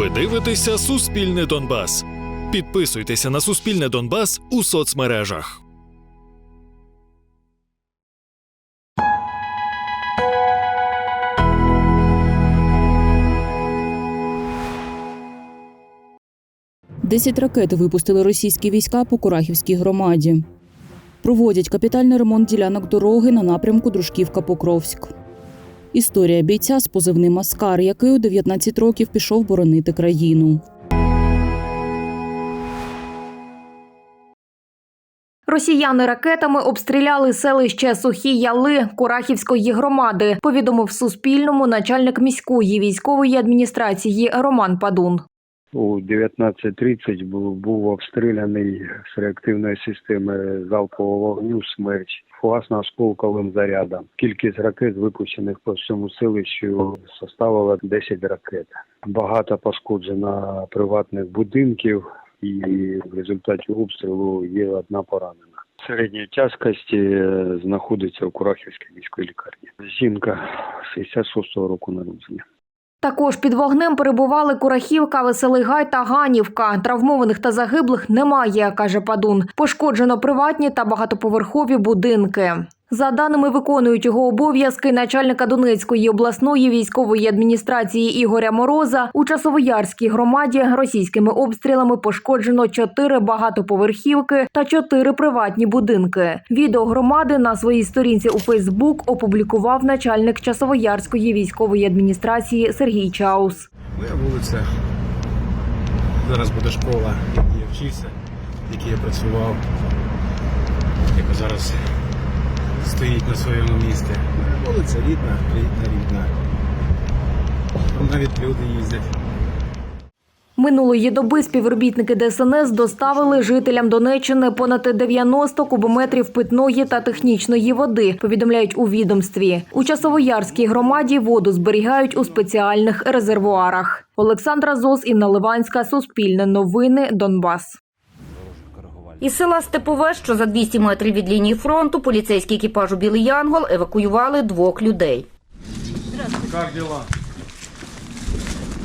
Ви дивитеся Суспільне Донбас. Підписуйтеся на Суспільне Донбас у соцмережах. Десять ракет випустили російські війська по Курахівській громаді. Проводять капітальний ремонт ділянок дороги на напрямку Дружківка-Покровськ. Історія бійця з позивним Маскар, який у 19 років пішов боронити країну. Росіяни ракетами обстріляли селище Сухі Яли Курахівської громади. Повідомив Суспільному начальник міської військової адміністрації Роман Падун. У 19.30 був, був обстріляний з реактивної системи залпового вогню «Смерч» фугасно-осколковим зарядом. Кількість ракет, випущених по всьому селищу, составила 10 ракет. Багато пошкоджено приватних будинків, і в результаті обстрілу є одна поранена. Середньої тяжкості е, знаходиться у Курахівській міській лікарні. Жінка 66-го року народження. Також під вогнем перебували Курахівка, Веселий Гай та Ганівка. Травмованих та загиблих немає, каже Падун. Пошкоджено приватні та багатоповерхові будинки. За даними виконують його обов'язки начальника Донецької обласної військової адміністрації Ігоря Мороза у Часовоярській громаді російськими обстрілами пошкоджено чотири багатоповерхівки та чотири приватні будинки. Відео громади на своїй сторінці у Фейсбук опублікував начальник Часовоярської військової адміністрації Сергій Чаус. Моя вулиця. Зараз буде школа, я вчився, в якій я працював, яка зараз стоїть на своєму місці. Вулиця рідна, рідна, рідна. Там навіть люди їздять. Минулої доби співробітники ДСНС доставили жителям Донеччини понад 90 кубометрів питної та технічної води. Повідомляють у відомстві. У часовоярській громаді воду зберігають у спеціальних резервуарах. Олександра Зос, Інна Ливанська, Суспільне новини, Донбас. Із села Степове, що за 200 метрів від лінії фронту, поліцейський екіпаж у Білий Янгол евакуювали двох людей. Как дела?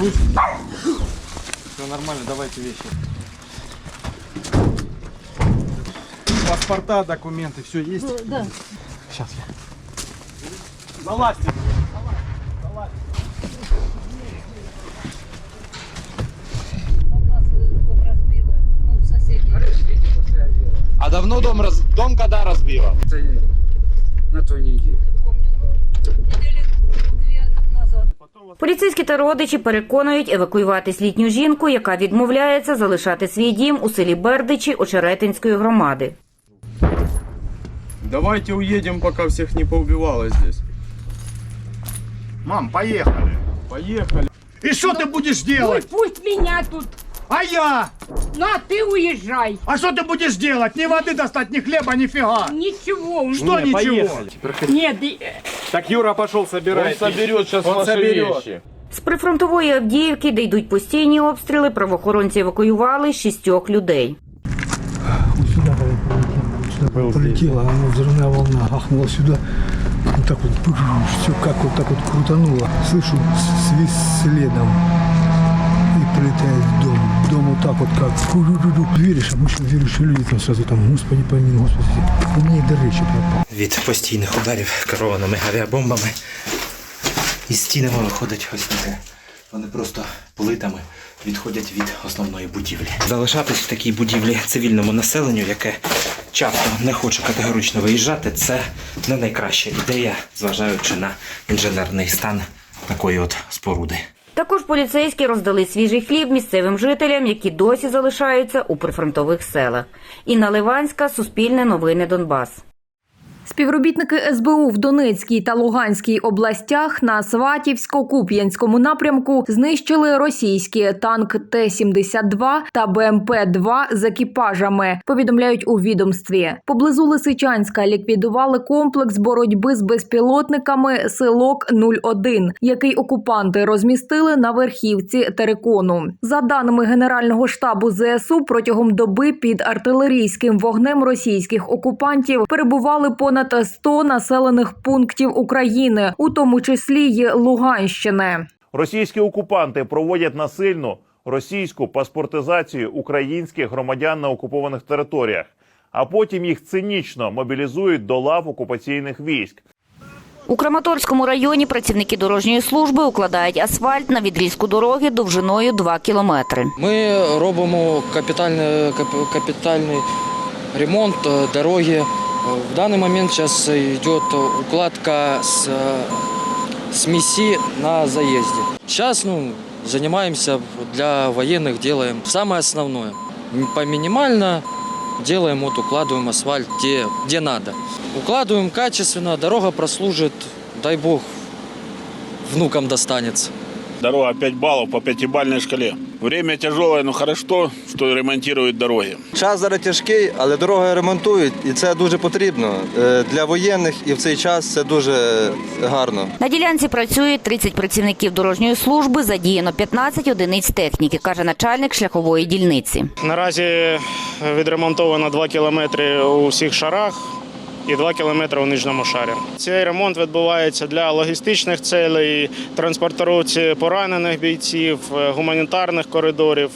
Ручки. Все нормально, давайте вещи. Паспорта, документы, все есть? Да. Сейчас я. Залазьте. А давно дом раз... дом когда разбила? на той неділі. Поліцейські та родичі переконують евакуюватись літню жінку, яка відмовляється залишати свій дім у селі Бердичі Очеретинської громади. Давайте уедем, пока всех не поубивало здесь. Мам, поехали. Поехали. И что ты будешь делать? Пусть меня тут. А я? На, ты уезжай. А что ты будешь делать? Ни воды достать, ни хлеба, ни фига. Ничего. Что ничего? Нет, и- Так Юра пошел собирать. Он соберет сейчас Он ваши соберет. вещи. З прифронтової Авдіївки, де йдуть постійні обстріли, правоохоронці евакуювали шістьох людей. сюда сюда полетела, оно взрывная волна ахнула сюда. Вот так вот, все как вот так вот крутануло. Слышу с- свист следом. Прилетает в дом. Дом вот так вот как ку-ду-ду-ду. Веришь, а мы еще веришь, люди там сразу там, господи помилуй, господи. У меня до речи пропал. від постійних ударів керованими авіабомбами. Із стінами виходить ось таке. Вони просто плитами відходять від основної будівлі. Залишатись в такій будівлі цивільному населенню, яке часто не хоче категорично виїжджати, це не найкраща ідея, зважаючи на інженерний стан такої от споруди. Також поліцейські роздали свіжий хліб місцевим жителям, які досі залишаються у прифронтових селах. Інна Ливанська, Суспільне новини Донбас. Співробітники СБУ в Донецькій та Луганській областях на Сватівсько-Куп'янському напрямку знищили російські танк Т-72 та БМП-2 з екіпажами. Повідомляють у відомстві. Поблизу Лисичанська ліквідували комплекс боротьби з безпілотниками Силок 01 який окупанти розмістили на верхівці Терекону. За даними Генерального штабу ЗСУ, протягом доби під артилерійським вогнем російських окупантів перебували понад 100 населених пунктів України, у тому числі й Луганщини. Російські окупанти проводять насильну російську паспортизацію українських громадян на окупованих територіях, а потім їх цинічно мобілізують до лав окупаційних військ. У Краматорському районі працівники дорожньої служби укладають асфальт на відрізку дороги довжиною 2 кілометри. Ми робимо капітальний, кап- капітальний ремонт е, дороги. В даний момент зараз йде укладка з е, смеси на заезде. Сейчас ну, занимаемся для военных, делаем самое основное. По минимально делаем, вот укладываем асфальт где, где надо. Укладываем качественно, дорога прослужит, дай бог, внукам достанется. Дорога 5 баллов по пятибалльной шкале. Время тяжелое, но хорошо, что ремонтируют дороги. Час зараз тяжкий, але дороги ремонтують, і це дуже потрібно Е, для воєнних. І в цей час це дуже гарно. На ділянці працює 30 працівників дорожньої служби, задіяно 15 одиниць техніки, каже начальник шляхової дільниці. Наразі відремонтовано 2 кілометри у всіх шарах і 2 кілометри у нижньому шарі. Цей ремонт відбувається для логістичних цілей, транспортировці поранених бійців, е, гуманітарних коридорів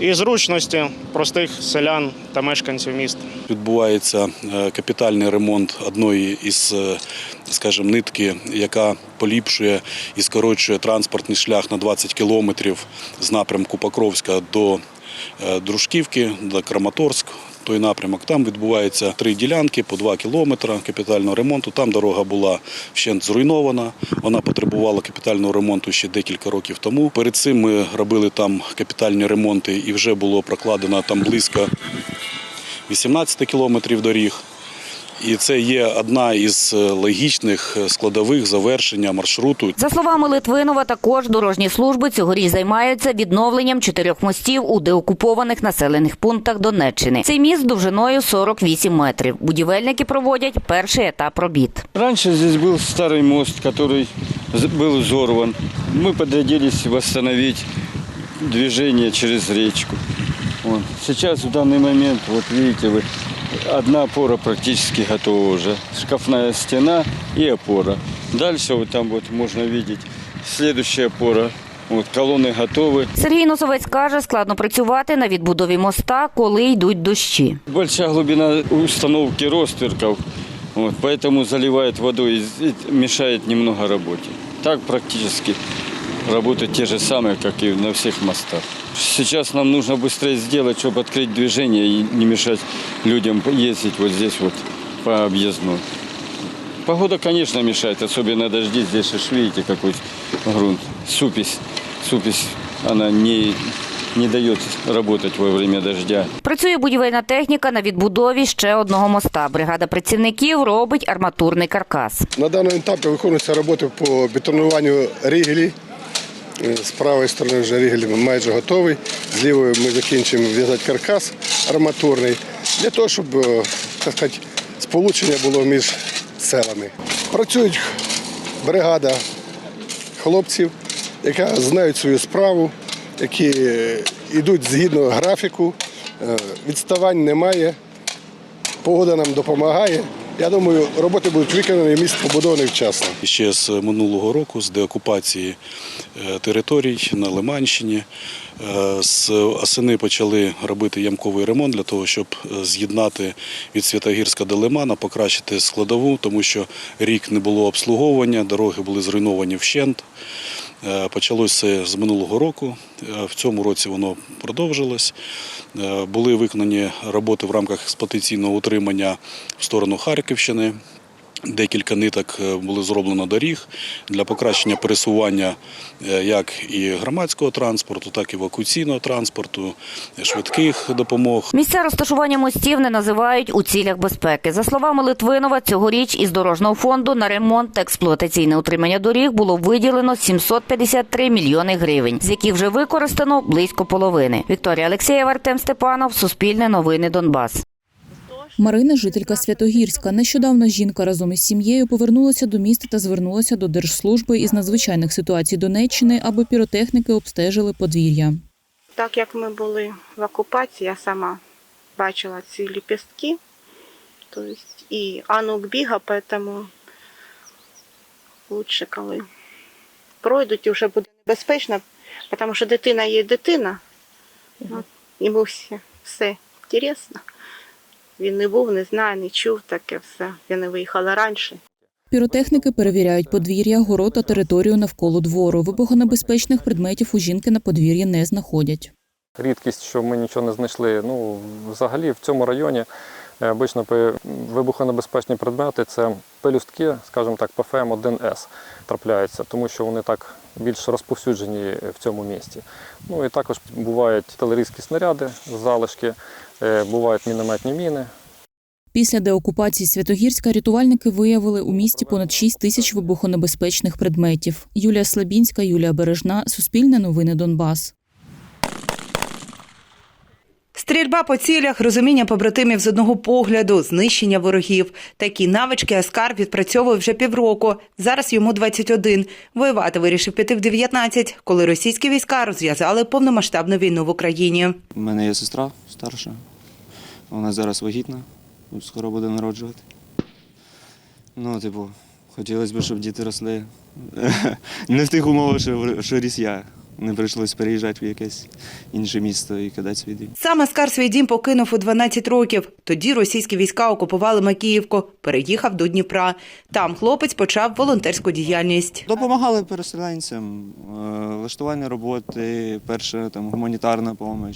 і зручності простих селян та мешканців міста. Відбувається е, капітальний ремонт одної із, е, скажімо, нитки, яка поліпшує і скорочує транспортний шлях на 20 кілометрів з напрямку Покровська до Дружківки, до Краматорськ. Той напрямок там відбуваються три ділянки по два кілометри капітального ремонту. Там дорога була вщент зруйнована. Вона потребувала капітального ремонту ще декілька років тому. Перед цим ми робили там капітальні ремонти і вже було прокладено там близько 18 кілометрів доріг. І це є одна із е, логічних е, складових завершення маршруту. За словами Литвинова, також дорожні служби цьогоріч займаються відновленням чотирьох мостів у деокупованих населених пунктах Донеччини. Цей міст довжиною 48 метрів. Будівельники проводять перший етап робіт. Раньше здесь был старый мост, который з- был взорван. Мы подрядились восстановить движение через речку. Вот. Сейчас в данный момент, вот видите вы, одна опора практически готова уже. Шкафная стена и опора. Дальше вот там вот можно видеть следующая опора. Вот колонны готовы. Сергій Носовець каже, складно працювати на відбудові моста, коли йдуть дощі. Большая глубина установки ростверков, вот, поэтому заливает водой и мешает немного работе. Так практически работают те же самые, как и на всех мостах. Сейчас нам нужно быстрее сделать, чтобы открыть движение и не мешать людям ездить вот здесь вот по объездной. Погода, конечно, мешает, особенно дожди. Здесь же ж видите, какой грунт. Супись, супись, она не, не дает работать во время дождя. Працює будівельна техніка на відбудові ще одного моста. Бригада працівників робить арматурний каркас. На даному етапі виконуються роботи по бетонуванню рігелі. з правої сторони вже рігель майже готовий. З лівої ми закінчимо в'язати каркас арматурний для того, щоб е, так сказати, сполучення було між селами. Працюють бригада хлопців, яка знають свою справу, які е, йдуть згідно графіку. Е, Відставань немає. Погода нам допомагає. Я думаю, роботи будуть виконані, міст побудований вчасно. Ще з минулого року, з деокупації е, територій на Лиманщині, е, з осени почали робити ямковий ремонт для того, щоб е, з'єднати від Святогірська до Лимана, покращити складову, тому що рік не було обслуговування, дороги були зруйновані вщент. Е, Почалося з минулого року. Е, В цьому році воно продовжилось. Е, Були виконані роботи в рамках експлуатаційного утримання в сторону Харківщини. Декілька ниток е, були зроблено доріг для покращення пересування е, як і громадського транспорту, так і евакуаційного транспорту, е, швидких допомог. Місця розташування мостів не називають у цілях безпеки. За словами Литвинова, цьогоріч із дорожнього фонду на ремонт та експлуатаційне утримання доріг було виділено 753 мільйони гривень, з яких вже використано близько половини. Вікторія Алексєєва, Артем Степанов, Суспільне новини Донбас. Марина, жителька Святогірська. Нещодавно жінка разом із сім'єю повернулася до міста та звернулася до Держслужби із надзвичайних ситуацій Донеччини, аби піротехніки обстежили подвір'я. Так як ми були в окупації, я сама бачила ці ліпістки. Тобто, і Анук біга, тому лучше, коли пройдуть і вже буде безпечно, тому що дитина є дитина. Йому все, все інтересно. Він не був, не знає, не чув таке все. Я не виїхала раніше. Піротехніки перевіряють подвір'я, город та територію навколо двору. Вибухонебезпечних предметів у жінки на подвір'ї не знаходять. Рідкість, що ми нічого не знайшли. Ну, взагалі в цьому районі е, обично пе- вибухонебезпечні предмети це пелюстки, скажімо так, ПФМ-1С трапляються, тому що вони так більш розповсюджені в цьому місті. Ну і також бувають талерійські снаряди, залишки, е, бувають мінометні міни. Після деокупації Святогірська рятувальники виявили у місті понад 6 тисяч вибухонебезпечних предметів. Юлія Слабінська, Юлія Бережна, Суспільне новини Донбас. Стрільба по цілях, розуміння побратимів з одного погляду, знищення ворогів. Такі навички Аскар відпрацьовує вже півроку. Зараз йому 21. Воювати вирішив піти в 19, коли російські війська розв'язали повномасштабну війну в Україні. У мене є сестра старша. Вона зараз вагітна, скоро буде народжувати. Ну, типу, хотілося б, щоб діти росли не в тих умовах, що, ріс я. Не прийшлось переїжджати в якесь інше місто і кидати свій дім. Сам Аскар свій дім покинув у 12 років. Тоді російські війська окупували Макіївку, переїхав до Дніпра. Там хлопець почав волонтерську діяльність. Допомагали переселенцям, е, влаштування роботи, перша там гуманітарна допомога,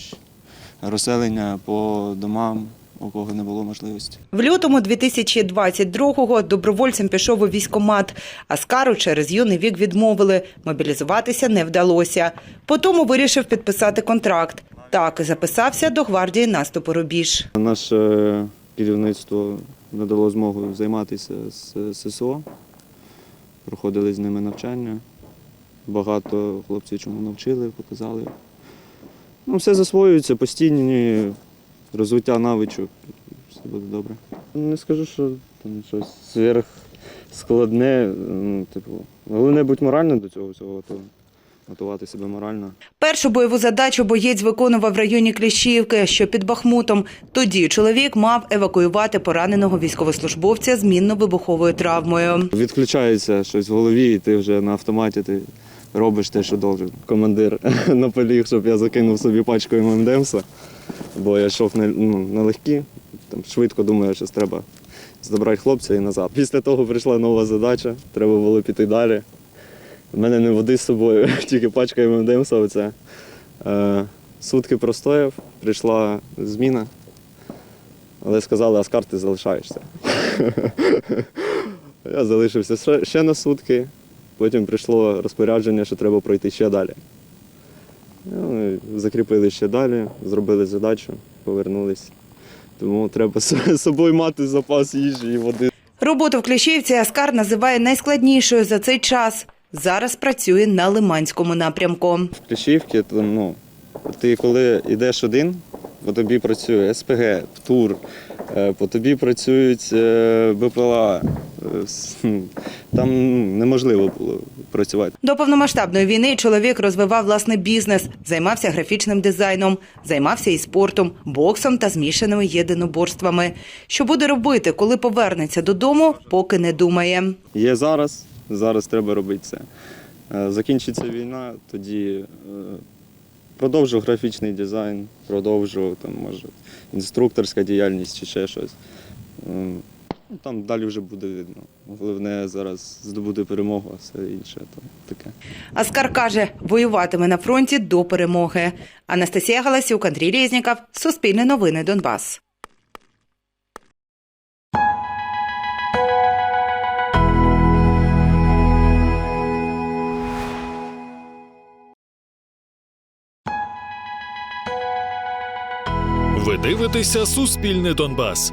розселення по домам, у кого не було можливості. В лютому 2022-го добровольцем пішов у військкомат. Аскару через юний вік відмовили. Мобілізуватися не вдалося. Потому вирішив підписати контракт. Так і записався до гвардії наступу рубіж. Наше керівництво надало змогу займатися з ССО. Проходили з ними навчання. Багато хлопців чому навчили, показали. Ну, все засвоюється, постійні розвиття навичок. Все буде добре. Не скажу, що там щось сверхскладне. Ну, типу, головне бути морально до цього всього, то готувати себе морально. Першу бойову задачу боєць виконував в районі Кліщівки, що під Бахмутом. Тоді чоловік мав евакуювати пораненого військовослужбовця з мінно-вибуховою травмою. Відключається щось в голові, і ти вже на автоматі ти робиш те, що должен. Командир наполіг, щоб я закинув собі пачку ММДМСа, бо я йшов на, ну, на легкі, швидко думаю, що треба забрати хлопця і назад. Після того прийшла нова задача, треба було піти далі. У мене не води з собою, тільки пачка ММДМСа оце. Е, сутки простояв, прийшла зміна, але сказали, Аскар, ти залишаєшся. Я залишився ще на сутки, потім прийшло розпорядження, що треба пройти ще далі. Ну, закріпили ще далі, зробили задачу, повернулись. Тому треба з собою мати запас їжі і води. Роботу в Кліщівці Аскар називає найскладнішою за цей час. Зараз працює на Лиманському напрямку. В Кліщівці, ну, ти коли йдеш один, по тобі працює СПГ, ПТУР, е, по тобі працюють е, БПЛА. Е, хм, Там ну, неможливо було працювати. До повномасштабної війни чоловік розвивав власний бізнес, займався графічним дизайном, займався і спортом, боксом та змішаними єдиноборствами. Що буде робити, коли повернеться додому, поки не думає. Є зараз, зараз треба робити це. Е, Закінчиться війна, тоді е, продовжу графічний дизайн, продовжу там, може, інструкторська діяльність чи ще щось. Ну, Там далі вже буде видно. Головне зараз здобути перемогу, а все інше то таке. Аскар каже, воюватиме на фронті до перемоги. Анастасія Галасюк, Андрій Резніков, Суспільне новини Донбас. Ви дивитеся Суспільне Донбас.